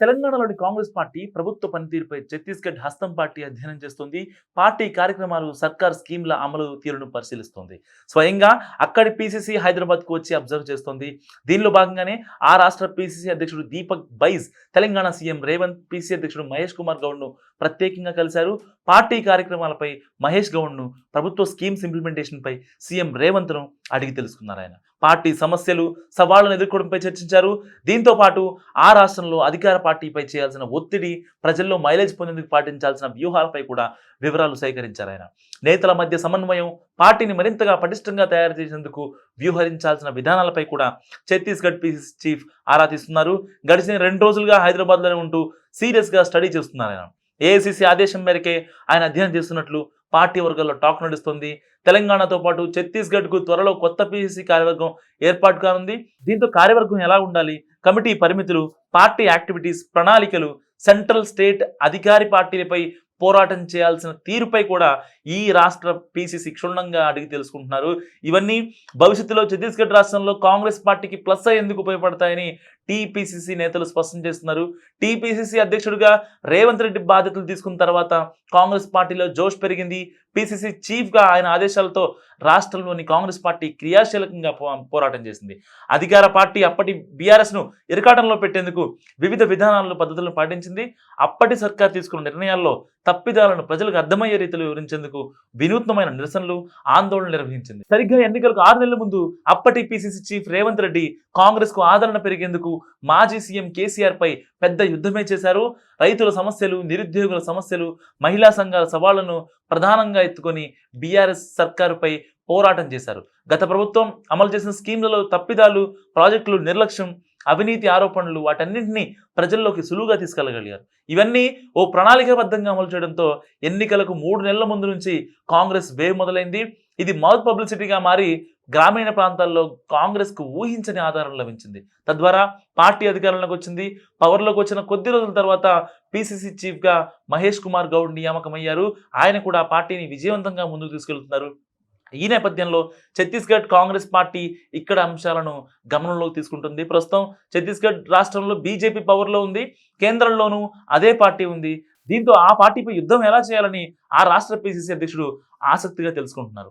తెలంగాణలోని కాంగ్రెస్ పార్టీ ప్రభుత్వ పనితీరుపై ఛత్తీస్గఢ్ హస్తం పార్టీ అధ్యయనం చేస్తుంది. పార్టీ కార్యక్రమాలు సర్కార్ స్కీమ్ల అమలు తీరును పరిశీలిస్తుంది. స్వయంగా అక్కడి పీసీసీ హైదరాబాద్కు వచ్చి అబ్జర్వ్ చేస్తుంది. దీనిలో భాగంగానే ఆ రాష్ట్ర పీసీసీ అధ్యక్షుడు దీపక్ బైజ్ తెలంగాణ సీఎం రేవంత్ పీసీ అధ్యక్షుడు మహేష్ కుమార్ గౌడ్ను ప్రత్యేకంగా కలిశారు. పార్టీ కార్యక్రమాలపై మహేష్ గౌడ్ను ప్రభుత్వ స్కీమ్స్ ఇంప్లిమెంటేషన్పై సీఎం రేవంత్ను అడిగి తెలుసుకున్నారు ఆయన. పార్టీ సమస్యలు సవాళ్ళను ఎదుర్కోవడంపై చర్చించారు. దీంతో పాటు ఆ రాష్ట్రంలో అధికార పార్టీపై చేయాల్సిన ఒత్తిడి ప్రజల్లో మైలేజ్ పొందేందుకు పాటించాల్సిన వ్యూహాలపై కూడా వివరాలు సేకరించారు ఆయన. నేతల మధ్య సమన్వయం పార్టీని మరింతగా పటిష్టంగా తయారు చేసేందుకు వ్యూహరించాల్సిన విధానాలపై కూడా ఛత్తీస్గఢ్ పీసీసీ చీఫ్ ఆరా తీస్తున్నారు. గడిచిన రెండు రోజులుగా హైదరాబాద్లోనే ఉంటూ సీరియస్గా స్టడీ చేస్తున్నారు ఆయన. ఏఐసిసి ఆదేశం మేరకే ఆయన అధ్యయనం చేస్తున్నట్లు పార్టీ వర్గాల్లో టాక్ నడుస్తుంది. తెలంగాణతో పాటు ఛత్తీస్గఢ్కు త్వరలో కొత్త పీసీసీ కార్యవర్గం ఏర్పాటు కానుంది. దీంతో కార్యవర్గం ఎలా ఉండాలి? కమిటీ పరిమితులు పార్టీ యాక్టివిటీస్ ప్రణాళికలు సెంట్రల్ స్టేట్ అధికారి పార్టీలపై పోరాటం చేయాల్సిన తీరుపై కూడా ఈ రాష్ట్ర పీసీసీ క్షుణ్ణంగా అడిగి తెలుసుకుంటున్నారు. ఇవన్నీ భవిష్యత్తులో ఛత్తీస్గఢ్ రాష్ట్రంలో కాంగ్రెస్ పార్టీకి ప్లస్ అయ్యేందుకు ఉపయోగపడతాయని టీపీసీసీ నేతలు స్పష్టం చేస్తున్నారు. టీపీసీసీ అధ్యక్షుడిగా రేవంత్ రెడ్డి బాధ్యతలు తీసుకున్న తర్వాత కాంగ్రెస్ పార్టీలో జోష్ పెరిగింది. పీసీసీ చీఫ్గా ఆయన ఆదేశాలతో రాష్ట్రంలోని కాంగ్రెస్ పార్టీ క్రియాశీలకంగా పోరాటం చేసింది. అధికార పార్టీ అప్పటి బీఆర్ఎస్ను ఇరకాటంలో పెట్టేందుకు వివిధ విధానాలను పద్ధతులను పాటించింది. అప్పటి సర్కార్ తీసుకున్న నిర్ణయాల్లో తప్పిదాలను ప్రజలకు అర్థమయ్యే రీతిలో వివరించేందుకు వినూత్నమైన నిరసనలు ఆందోళన నిర్వహించింది. సరిగ్గా ఎన్నికలకు ఆరు నెలల ముందు అప్పటి పీసీసీ చీఫ్ రేవంత్ రెడ్డి కాంగ్రెస్కు ఆదరణ పెరిగేందుకు మాజీ సీఎం కేసీఆర్ పై పెద్ద యుద్ధమే చేశారు. రైతుల సమస్యలు నిరుద్యోగుల సమస్యలు మహిళా సంఘాల సవాళ్ళను ప్రధానంగా ఎత్తుకొని బీఆర్ఎస్ సర్కారుపై పోరాటం చేశారు. గత ప్రభుత్వం అమలు చేసిన స్కీమ్లలో తప్పిదాలు ప్రాజెక్టులు నిర్లక్ష్యం అవినీతి ఆరోపణలు వాటన్నింటినీ ప్రజల్లోకి సులువుగా తీసుకెళ్ళగలిగారు. ఇవన్నీ ఓ ప్రణాళికాబద్ధంగా అమలు చేయడంతో ఎన్నికలకు మూడు నెలల ముందు నుంచి కాంగ్రెస్ వేవ్ మొదలైంది. ఇది మౌత్ పబ్లిసిటీగా మారి గ్రామీణ ప్రాంతాల్లో కాంగ్రెస్కు ఊహించని ఆధారం లభించింది. తద్వారా పార్టీ అధికారంలోకి వచ్చింది. పవర్లోకి వచ్చిన కొద్ది రోజుల తర్వాత పీసీసీ చీఫ్గా మహేష్ కుమార్ గౌడ్ నియామకమయ్యారు. ఆయన కూడా పార్టీని విజయవంతంగా ముందుకు తీసుకెళ్తున్నారు. ఈ నేపథ్యంలో ఛత్తీస్గఢ్ కాంగ్రెస్ పార్టీ ఇక్కడ అంశాలను గమనంలోకి తీసుకుంటుంది. ప్రస్తుతం ఛత్తీస్గఢ్ రాష్ట్రంలో బీజేపీ పవర్లో ఉంది. కేంద్రంలోనూ అదే పార్టీ ఉంది. దీంతో ఆ పార్టీపై యుద్ధం ఎలా చేయాలని ఆ రాష్ట్ర పీసీసీ అధ్యక్షుడు ఆసక్తిగా తెలుసుకుంటున్నారు.